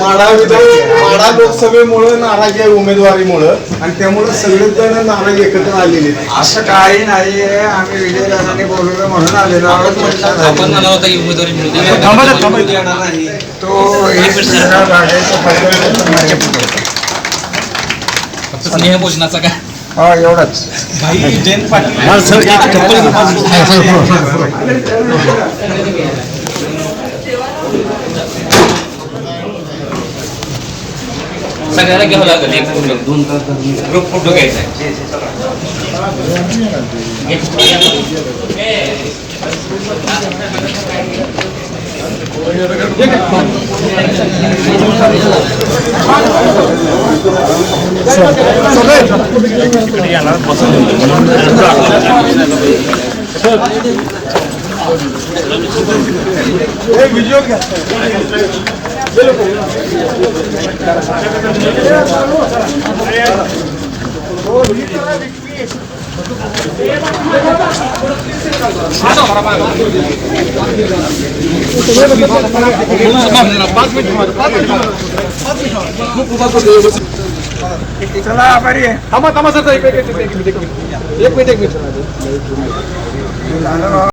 माडा लोकसभेमुळे नाराजी आहे उमेदवारीमुळं आणि त्यामुळे सगळेच जण नाराज एकत्र आलेले. असं काही नाहीये आम्ही विजयदादांनी बोलवलं म्हणून आलेलो आहोत. आपण म्हणाला होता की उमेदवारी नाही. तो एक स्नेहभोजनाचा काय हा एवढाच. भाई जयंत पाटील सगळ्याला घ्यावं लागेल. एक फोटो दोन ग्रुप फोटो घ्यायचा आहे. Oh, ini चला आभारी आहे थांबा थांबा सर एक मिनिट एक मिनिट एक मिनिट एक मिनिट. एक मिनिट